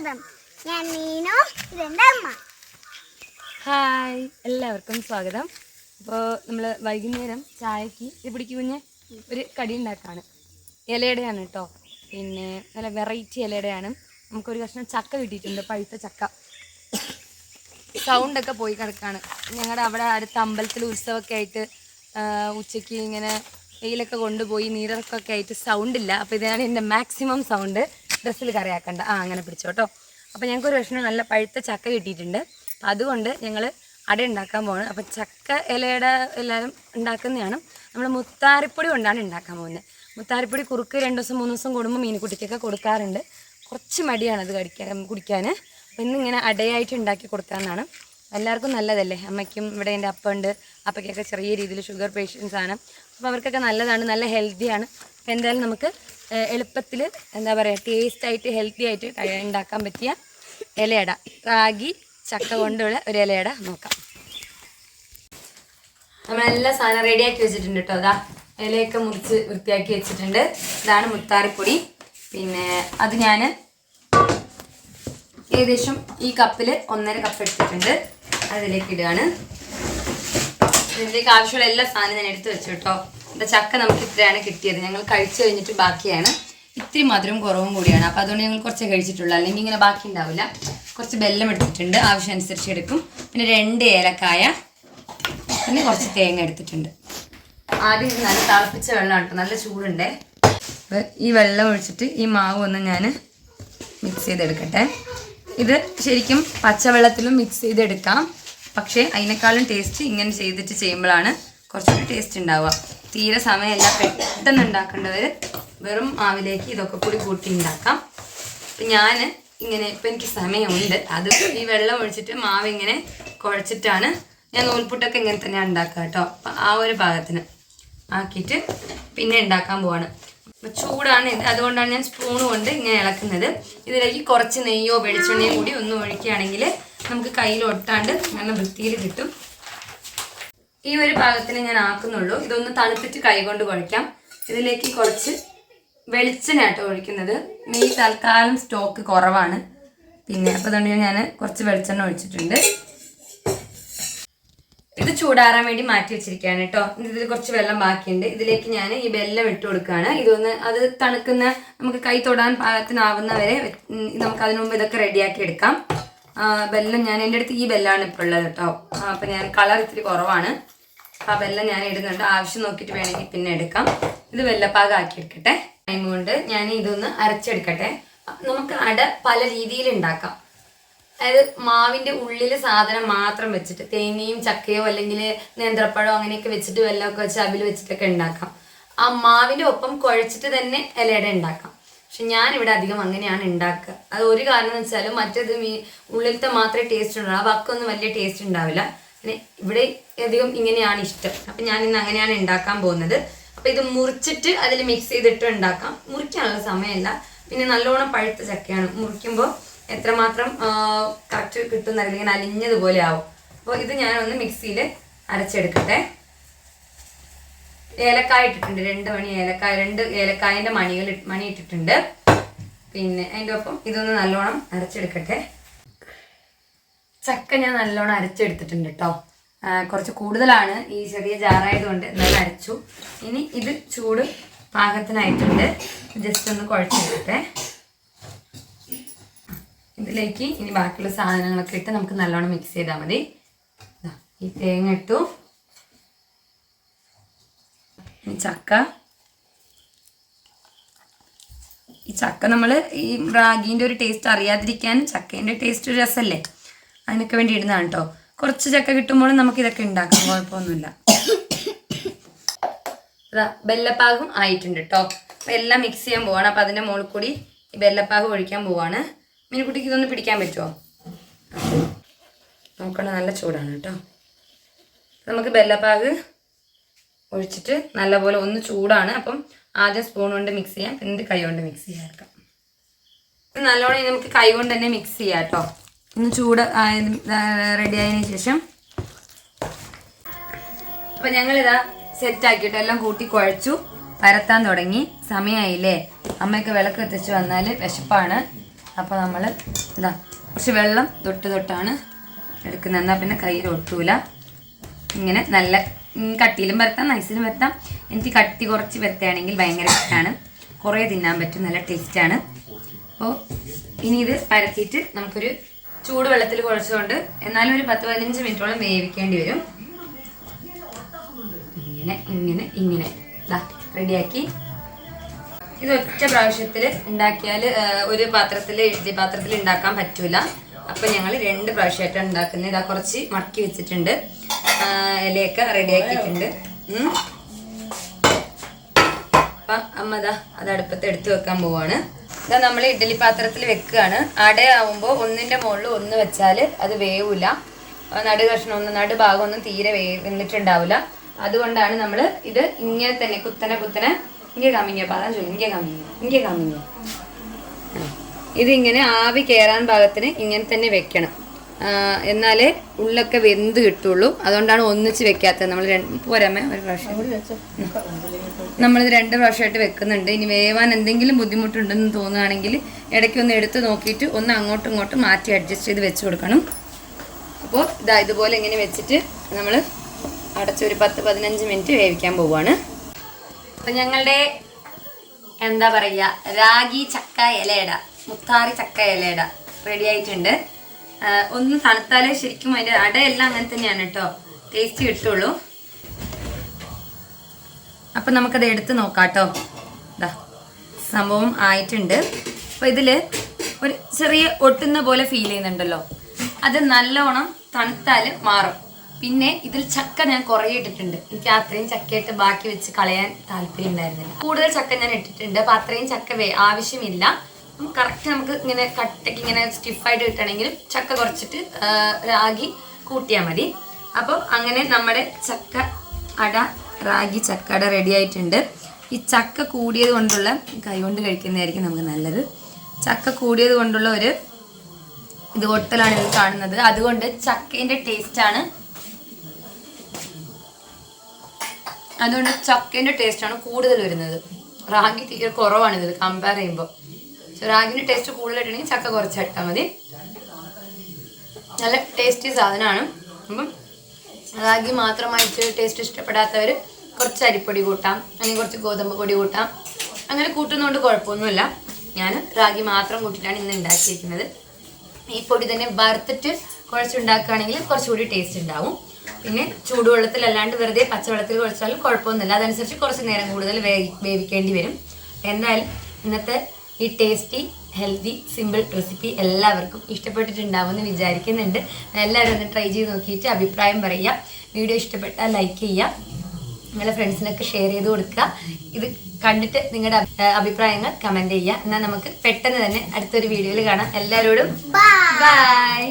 സ്വാഗതം. ഞാൻ മീനു ഇതെന്റെ അമ്മ. ഹായ് എല്ലാവർക്കും സ്വാഗതം. അപ്പോൾ നമ്മൾ വൈകുന്നേരം ചായക്ക് ഇത് പിടിക്ക് കുഞ്ഞ് ഒരു കടി ഉണ്ടാക്കാണ്. ഇലയുടെയാണ് കേട്ടോ പിന്നെ നല്ല വെറൈറ്റി ഇലയുടെയാണ്. നമുക്കൊരു കഷ്ണം ചക്ക കിട്ടിയിട്ടുണ്ട് പഴുത്ത ചക്ക. സൗണ്ടൊക്കെ പോയി കിടക്കാണ്. ഞങ്ങളുടെ അവിടെ അടുത്ത അമ്പലത്തിൽ ഉത്സവമൊക്കെ ആയിട്ട് ഉച്ചയ്ക്ക് ഇങ്ങനെ വെയിലൊക്കെ കൊണ്ടുപോയി നീരൊക്കെ ആയിട്ട് സൗണ്ടില്ല അപ്പോൾ ഇതാണ് എന്റെ മാക്സിമം സൗണ്ട് ഡ്രസ്സിൽ കറിയാക്കണ്ട. ആ അങ്ങനെ പിടിച്ചു കേട്ടോ അപ്പോൾ ഞങ്ങൾക്ക് ഒരു വിഷമം നല്ല പഴുത്ത ചക്ക കിട്ടിയിട്ടുണ്ട്. അപ്പം അതുകൊണ്ട് ഞങ്ങൾ അട ഉണ്ടാക്കാൻ പോകണം അപ്പം ചക്ക ഇലയുടെ എല്ലാവരും ഉണ്ടാക്കുന്നതാണ്. നമ്മൾ മുത്താരിപ്പൊടി കൊണ്ടാണ് ഉണ്ടാക്കാൻ പോകുന്നത്. മുത്താരിപ്പൊടി കുറുക്ക് രണ്ട് ദിവസം മൂന്ന് ദിവസം കൂടുമ്പോൾ മീൻകുട്ടിക്കൊക്കെ കൊടുക്കാറുണ്ട്. കുറച്ച് മടിയാണ് അത് കടിക്കാൻ കുടിക്കാൻ അപ്പം ഇന്നിങ്ങനെ അടയായിട്ട് ഉണ്ടാക്കി കൊടുക്കാമെന്നാണ് എല്ലാവർക്കും നല്ലതല്ലേ? അമ്മയ്ക്കും ഇവിടെ എന്റെ അപ്പുണ്ട്. അപ്പയ്ക്കൊക്കെ ചെറിയ രീതിയിൽ ഷുഗർ പേഷ്യൻസ് ആണ്. അപ്പോൾ അവർക്കൊക്കെ നല്ലതാണ് നല്ല ഹെൽത്തിയാണ് അപ്പോൾ എന്തായാലും നമുക്ക് എളുപ്പത്തിൽ എന്താ പറയുക ടേസ്റ്റ് ആയിട്ട് ഹെൽത്തി ആയിട്ട് ഉണ്ടാക്കാൻ പറ്റിയ ഇലയട റാഗി ചക്ക കൊണ്ടുള്ള ഒരു ഇലയട നോക്കാം. നമ്മളെല്ലാ സാധനം റെഡിയാക്കി വെച്ചിട്ടുണ്ട് കേട്ടോ അതാ ഇലയൊക്കെ മുറിച്ച് വൃത്തിയാക്കി വെച്ചിട്ടുണ്ട്. ഇതാണ് മുത്താറിപ്പൊടി. പിന്നെ അത് ഞാൻ ഏകദേശം ഈ കപ്പിൽ ഒന്നര കപ്പ് എടുത്തിട്ടുണ്ട്. അതിലേക്ക് ഇടുകയാണ്. ഇതിലേക്ക് ആവശ്യമുള്ള എല്ലാ സാധനവും ഞാൻ എടുത്ത് വെച്ചു കേട്ടോ ചക്ക നമുക്ക് ഇത്രയാണ് കിട്ടിയത്. ഞങ്ങൾ കഴിച്ചു കഴിഞ്ഞിട്ട് ബാക്കിയാണ്. ഇത്തിരി മധുരം കുറവും കൂടിയാണ്. അപ്പോൾ അതുകൊണ്ട് ഞങ്ങൾ കുറച്ച് കഴിച്ചിട്ടുള്ളൂ. അല്ലെങ്കിൽ ഇങ്ങനെ ബാക്കി ഉണ്ടാവില്ല. കുറച്ച് ബെല്ലം എടുത്തിട്ടുണ്ട്. ആവശ്യം അനുസരിച്ച് എടുക്കും. പിന്നെ രണ്ട് ഏലക്കായ പിന്നെ കുറച്ച് തേങ്ങ എടുത്തിട്ടുണ്ട്. ആദ്യം നല്ല തിളപ്പിച്ച വെള്ളമാണ് കേട്ടോ നല്ല ചൂടുണ്ടേ. ഈ വെള്ളം ഒഴിച്ചിട്ട് ഈ മാവ് ഒന്ന് ഞാൻ മിക്സ് ചെയ്തെടുക്കട്ടെ. ഇത് ശരിക്കും പച്ചവെള്ളത്തിലും മിക്സ് ചെയ്തെടുക്കാം. പക്ഷേ അതിനേക്കാളും ടേസ്റ്റ് ഇങ്ങനെ ചെയ്തിട്ട് ചെയ്യുമ്പോഴാണ് കുറച്ചുകൂടി ടേസ്റ്റ് ഉണ്ടാവുക. തീരെ സമയമല്ല. പെട്ടെന്ന് ഉണ്ടാക്കേണ്ടവർ വെറും മാവിലേക്ക് ഇതൊക്കെ കൂടി കൂട്ടി ഉണ്ടാക്കാം അപ്പം ഞാൻ ഇങ്ങനെ ഇപ്പം എനിക്ക് സമയമുണ്ട്. അത് ഈ വെള്ളം ഒഴിച്ചിട്ട് മാവ് ഇങ്ങനെ കുഴച്ചിട്ടാണ് ഞാൻ നൂൽപുട്ടൊക്കെ ഇങ്ങനെ തന്നെ ഉണ്ടാക്കുക കേട്ടോ. അപ്പം ആ ഒരു ഭാഗത്തിന് ആക്കിയിട്ട് പിന്നെ ഉണ്ടാക്കാൻ പോവാണ്. അപ്പം ചൂടാണ്. ഇത് അതുകൊണ്ടാണ് ഞാൻ സ്പൂൺ കൊണ്ട് ഇങ്ങനെ ഇളക്കുന്നത്. ഇതിലേക്ക് കുറച്ച് നെയ്യോ വെളിച്ചെണ്ണയോ കൂടി ഒന്ന് ഒഴിക്കുകയാണെങ്കിൽ നമുക്ക് കയ്യിൽ ഒട്ടാണ്ട് നല്ല വൃത്തിയിൽ കിട്ടും. ഈ ഒരു പാകത്തിന് ഞാൻ ആക്കുന്നുള്ളൂ. ഇതൊന്ന് തണുത്തിട്ട് കൈകൊണ്ട് കുഴക്കാം ഇതിലേക്ക് കുറച്ച് വെളിച്ചെണ്ണയാട്ടോ ഒഴിക്കുന്നത്. മെയ് തൽക്കാലം സ്റ്റോക്ക് കുറവാണ്. പിന്നെ അപ്പോൾ തന്നെ ഞാൻ കുറച്ച് വെളിച്ചെണ്ണ ഒഴിച്ചിട്ടുണ്ട്. ഇത് ചൂടാറാൻ വേണ്ടി മാറ്റി വെച്ചിരിക്കുകയാണ് കേട്ടോ. ഇതിൽ കുറച്ച് വെള്ളം ബാക്കിയുണ്ട്. ഇതിലേക്ക് ഞാൻ ഈ വെല്ലം ഇട്ട് കൊടുക്കുകയാണ്. ഇതൊന്ന് അത് തണുക്കുന്ന നമുക്ക് കൈ തൊടാൻ പാകത്തിനാവുന്ന വരെ നമുക്ക് അതിനു മുമ്പ് ഇതൊക്കെ റെഡിയാക്കി എടുക്കാം. ആ, വെല്ലം ഞാൻ എന്റെ അടുത്ത് ഈ ബെല്ലാണ് ഇപ്പോൾ ഉള്ളത് കേട്ടോ. അപ്പം ഞാൻ കളർ ഇത്തിരി കുറവാണ്. ആ ബെല്ലം ഞാൻ ഇടുന്നുണ്ട്. ആവശ്യം നോക്കിയിട്ട് വേണമെങ്കിൽ പിന്നെ എടുക്കാം. ഇത് വെല്ലപ്പാകം ആക്കി എടുക്കട്ടെ. ടൈം ഞാൻ ഇതൊന്ന് അരച്ചെടുക്കട്ടെ. നമുക്ക് അട പല രീതിയിൽ ഉണ്ടാക്കാം. അതായത് മാവിന്റെ ഉള്ളിൽ സാധനം മാത്രം വെച്ചിട്ട് തേങ്ങയും ചക്കയോ അല്ലെങ്കിൽ നേന്ത്രപ്പഴമോ അങ്ങനെയൊക്കെ വെച്ചിട്ട് വെല്ലമൊക്കെ വെച്ച് അവിൽ വെച്ചിട്ടൊക്കെ ഉണ്ടാക്കാം. ആ മാവിന്റെ ഒപ്പം കുഴച്ചിട്ട് തന്നെ ഇലയുടെ ഉണ്ടാക്കാം. പക്ഷെ ഞാൻ ഇവിടെ അധികം അങ്ങനെയാണ് ഉണ്ടാക്കുക അത് ഒരു കാരണം എന്ന് വെച്ചാൽ മറ്റേത് മീ ഉള്ളിലത്തെ മാത്രമേ ടേസ്റ്റ് ഉണ്ടാവും ആ വക്കൊന്നും വലിയ ടേസ്റ്റ് ഉണ്ടാവില്ല പിന്നെ ഇവിടെ അധികം ഇങ്ങനെയാണ് ഇഷ്ടം. അപ്പം ഞാൻ ഇന്ന് അങ്ങനെയാണ് ഉണ്ടാക്കാൻ പോകുന്നത്. അപ്പം ഇത് മുറിച്ചിട്ട് അതിൽ മിക്സ് ചെയ്തിട്ട് ഉണ്ടാക്കാം മുറിക്കാനുള്ള സമയമല്ല പിന്നെ നല്ലോണം പഴുത്ത ചക്കയാണ്. മുറിക്കുമ്പോൾ എത്രമാത്രം കറക്റ്റ് കിട്ടുന്ന ഇങ്ങനെ അലിഞ്ഞതുപോലെ ആവും. അപ്പോൾ ഇത് ഞാനൊന്ന് മിക്സിയിൽ അരച്ചെടുക്കട്ടെ. ഏലക്കായ ഇട്ടിട്ടുണ്ട്. രണ്ട് മണി ഏലക്കായ രണ്ട് ഏലക്കായന്റെ മണികൾ മണി ഇട്ടിട്ടുണ്ട്. പിന്നെ അതിന്റെ ഒപ്പം ഇതൊന്ന് നല്ലോണം അരച്ചെടുക്കട്ടെ. ചക്ക ഞാൻ നല്ലോണം അരച്ചെടുത്തിട്ടുണ്ട് കേട്ടോ കുറച്ച് കൂടുതലാണ്. ഈ ചെറിയ ജാറായതുകൊണ്ട് എന്നാലും അരച്ചു. ഇനി ഇത് ചൂട് പാകത്തിനായിട്ടുണ്ട്. ജസ്റ്റ് ഒന്ന് കുഴച്ചെടുക്കട്ടെ. ഇതിലേക്ക് ഇനി ബാക്കിയുള്ള സാധനങ്ങളൊക്കെ ഇട്ട് നമുക്ക് നല്ലോണം മിക്സ് ചെയ്താൽ മതി. ഈ തേങ്ങ ഇട്ടു ഈ ചക്ക. ഈ ചക്ക നമ്മൾ ഈ റാഗീന്റെ ഒരു ടേസ്റ്റ് അറിയാതിരിക്കാൻ ചക്കേന്റെ ടേസ്റ്റ് ഒരു രസമല്ലേ അതിനൊക്കെ വേണ്ടി ഇടുന്നതാണ് കേട്ടോ കുറച്ച് ചക്ക കിട്ടുമ്പോൾ നമുക്ക് ഇതൊക്കെ ഉണ്ടാക്കാം കുഴപ്പമൊന്നുമില്ല. വെല്ലപ്പാകും ആയിട്ടുണ്ട് കേട്ടോ അപ്പം എല്ലാം മിക്സ് ചെയ്യാൻ പോവാണ്. അപ്പം അതിന്റെ മുകളിൽ കൂടി ഈ വെല്ലപ്പാക് ഒഴിക്കാൻ പോവാണ്. മീൻകുട്ടിക്ക് ഇതൊന്ന് പിടിക്കാൻ പറ്റുമോ നോക്കണം നല്ല ചൂടാണ് കേട്ടോ നമുക്ക് ബെല്ലപ്പാക് ഒഴിച്ചിട്ട് നല്ലപോലെ ഒന്ന് ചൂടാണ്. അപ്പം ആദ്യം സ്പൂൺ കൊണ്ട് മിക്സ് ചെയ്യാം. എന്നിട്ട് കൈ കൊണ്ട് മിക്സ് ചെയ്യാം നല്ലോണം നമുക്ക് കൈ കൊണ്ട് തന്നെ മിക്സ് ചെയ്യാം കേട്ടോ. ഒന്ന് ചൂട് റെഡി ആയതിനു ശേഷം. അപ്പം ഞങ്ങളിതാ സെറ്റ് ആക്കിയിട്ട് എല്ലാം കൂട്ടി കുഴച്ചു. പരത്താൻ തുടങ്ങി. സമയമായില്ലേ അമ്മയൊക്കെ വിളക്ക് എത്തിച്ച് വന്നാൽ വിശപ്പാണ്. അപ്പോൾ നമ്മൾ എന്താ കുറച്ച് വെള്ളം തൊട്ട് തൊട്ടാണ് എടുക്കുന്നത്. എന്നാൽ പിന്നെ കയ്യിൽ ഒട്ടൂല ഇങ്ങനെ നല്ല കട്ടിയിലും വരുത്താം നൈസിലും വരുത്താം. എനിക്ക് കട്ടി കുറച്ച് വരുത്തുകയാണെങ്കിൽ ഭയങ്കര ഇഷ്ടമാണ്. കുറേ തിന്നാൻ പറ്റും നല്ല ടേസ്റ്റാണ് അപ്പോൾ ഇനി ഇത് പരത്തിയിട്ട് നമുക്കൊരു ചൂടുവെള്ളത്തിൽ കുഴച്ചുകൊണ്ട് എന്നാലും ഒരു പത്ത് പതിനഞ്ച് മിനിറ്റോളം വേവിക്കേണ്ടി വരും. ഇങ്ങനെ ഇങ്ങനെ ഇങ്ങനെ. റെഡിയാക്കി. ഇത് ഒറ്റ പ്രാവശ്യത്തിൽ ഉണ്ടാക്കിയാൽ ഒരു പാത്രത്തിൽ ഇഡ്ഡലി പാത്രത്തിൽ ഉണ്ടാക്കാൻ പറ്റൂല. അപ്പം ഞങ്ങൾ രണ്ട് പ്രാവശ്യമായിട്ടാണ് ഉണ്ടാക്കുന്നത്. ഇതാ കുറച്ച് മടക്കി വെച്ചിട്ടുണ്ട്. ഇലയൊക്കെ റെഡിയാക്കിയിട്ടുണ്ട്. അപ്പൊ അമ്മ അതാ അത് അടുപ്പത്ത് എടുത്ത് വെക്കാൻ പോവാണ്. ഇതാ നമ്മൾ ഇഡ്ഡലി പാത്രത്തിൽ വെക്കുകയാണ്. അടയാവുമ്പോൾ ഒന്നിന്റെ മുകളിൽ ഒന്ന് വെച്ചാൽ അത് വേവില്ല നടു കഷ്ണം ഒന്നും നടു ഭാഗം ഒന്നും തീരെ വേവിട്ടുണ്ടാവില്ല അതുകൊണ്ടാണ് നമ്മൾ ഇത് ഇങ്ങനെ തന്നെ കുത്തനെ കുത്തനെ ഇങ്ങനെ കമ്മിങ്ങ പാതാൻ ചൊല്ലി ഇങ്ങനെ കമ്മിങ്ങ ഇങ്ങനെ കമ്മിങ്ങ ഇതിങ്ങനെ ആവി കയറാൻ ഭാഗത്തിന് ഇങ്ങനെ തന്നെ വെക്കണം. എന്നാലേ ഉള്ളൊക്കെ വെന്ത് കിട്ടുള്ളൂ. അതുകൊണ്ടാണ് ഒന്നിച്ച് വെക്കാത്തത്. നമ്മൾ പോരാമേ ഒരു പ്രാവശ്യം. നമ്മളിത് രണ്ട് പ്രാവശ്യമായിട്ട് വെക്കുന്നുണ്ട്. ഇനി വേവാൻ എന്തെങ്കിലും ബുദ്ധിമുട്ടുണ്ടെന്ന് തോന്നുകയാണെങ്കിൽ ഇടയ്ക്ക് ഒന്ന് എടുത്ത് നോക്കിയിട്ട് ഒന്ന് അങ്ങോട്ടും ഇങ്ങോട്ടും മാറ്റി അഡ്ജസ്റ്റ് ചെയ്ത് വെച്ച് കൊടുക്കണം. അപ്പോൾ ഇതാ ഇതുപോലെ ഇങ്ങനെ വെച്ചിട്ട് നമ്മൾ അടച്ചൊരു പത്ത് പതിനഞ്ച് മിനിറ്റ് വേവിക്കാൻ പോവുകയാണ് അപ്പം ഞങ്ങളുടെ എന്താ പറയുക രാഗി ചക്ക ഇലയട മുത്താറി ചക്ക ഇലയട റെഡി ആയിട്ടുണ്ട്. ഒന്ന് തണുത്താലേ ശരിക്കും അതിന്റെ അടയെല്ലാം അങ്ങനെ തന്നെയാണ് കേട്ടോ. ടേസ്റ്റ് കിട്ടുള്ളൂ. അപ്പം നമുക്കത് എടുത്ത് നോക്കാം കേട്ടോ. ഇതാ സംഭവം ആയിട്ടുണ്ട്. അപ്പോൾ ഇതിൽ ഒരു ചെറിയ ഒട്ടുന്ന പോലെ ഫീൽ ചെയ്യുന്നുണ്ടല്ലോ. അത് നല്ലോണം തണുത്താൽ മാറും. പിന്നെ ഇതിൽ ചക്ക ഞാൻ കുറേ ഇട്ടിട്ടുണ്ട്. എനിക്ക് അത്രയും ചക്കയായിട്ട് ബാക്കി വെച്ച് കളയാൻ താല്പര്യം ഉണ്ടായിരുന്നില്ല കൂടുതൽ ചക്ക ഞാൻ ഇട്ടിട്ടുണ്ട്. അപ്പം അത്രയും ചക്ക ആവശ്യമില്ല. കറക്റ്റ് നമുക്ക് ഇങ്ങനെ കട്ടയ്ക്ക് ഇങ്ങനെ സ്റ്റിഫായിട്ട് കിട്ടണമെങ്കിൽ ചക്ക കുറച്ചിട്ട് റാഗി കൂട്ടിയാൽ മതി. അപ്പോൾ അങ്ങനെ നമ്മുടെ ചക്ക അട റാഗി ചക്ക അട റെഡി ആയിട്ടുണ്ട്. ഈ ചക്ക കൂടിയത് കൊണ്ടുള്ള കൈ കൊണ്ട് കഴിക്കുന്നതായിരിക്കും നമുക്ക് നല്ലത്. ചക്ക കൂടിയത് കൊണ്ടുള്ള ഒരു ഇത് ഒട്ടലാണ് ഇത് കാണുന്നത്. അതുകൊണ്ട് ചക്കേന്റെ ടേസ്റ്റാണ് അതുകൊണ്ട് ചക്കേന്റെ ടേസ്റ്റാണ് കൂടുതൽ വരുന്നത്. റാഗി തീരെ കുറവാണ് ഇതിൽ കമ്പയർ ചെയ്യുമ്പോൾ. റാഗിന്റെ ടേസ്റ്റ് കൂടുതലായിട്ടുണ്ടെങ്കിൽ ചക്ക കുറച്ച് ഇട്ടാൽ മതി. നല്ല ടേസ്റ്റി സാധനമാണ്. അപ്പം റാഗി മാത്രമായിട്ട് ടേസ്റ്റ് ഇഷ്ടപ്പെടാത്തവർ കുറച്ച് അരിപ്പൊടി കൂട്ടാം അല്ലെങ്കിൽ കുറച്ച് ഗോതമ്പ് പൊടി കൂട്ടാം. അങ്ങനെ കൂട്ടുന്നതുകൊണ്ട് കുഴപ്പമൊന്നുമില്ല. ഞാൻ റാഗി മാത്രം കൂട്ടിയിട്ടാണ് ഇന്ന് ഉണ്ടാക്കിയിരിക്കുന്നത്. ഈ പൊടി തന്നെ വറുത്തിട്ട് കുഴച്ചുണ്ടാക്കുകയാണെങ്കിൽ കുറച്ചുകൂടി ടേസ്റ്റ് ഉണ്ടാവും. പിന്നെ ചൂടുവെള്ളത്തിലല്ലാണ്ട് വെറുതെ പച്ചവെള്ളത്തിൽ കുഴച്ചാലും കുഴപ്പമൊന്നുമില്ല. അതനുസരിച്ച് കുറച്ച് നേരം കൂടുതൽ വേവിക്കേണ്ടി വരും. എന്തായാലും ഇന്നത്തെ ഈ ടേസ്റ്റി ഹെൽത്തി സിമ്പിൾ റെസിപ്പി എല്ലാവർക്കും ഇഷ്ടപ്പെട്ടിട്ടുണ്ടാവുമെന്ന് വിചാരിക്കുന്നുണ്ട്. എല്ലാവരും ഒന്ന് ട്രൈ ചെയ്ത് നോക്കിയിട്ട് അഭിപ്രായം പറയുക. വീഡിയോ ഇഷ്ടപ്പെട്ടാൽ ലൈക്ക് ചെയ്യുക. നിങ്ങളുടെ ഫ്രണ്ട്സിനൊക്കെ ഷെയർ ചെയ്ത് കൊടുക്കുക. ഇത് കണ്ടിട്ട് നിങ്ങളുടെ അഭിപ്രായങ്ങൾ കമന്റ് ചെയ്യുക. എന്നാൽ നമുക്ക് പെട്ടെന്ന് തന്നെ അടുത്തൊരു വീഡിയോയിൽ കാണാം. എല്ലാവരോടും ബൈ ബൈ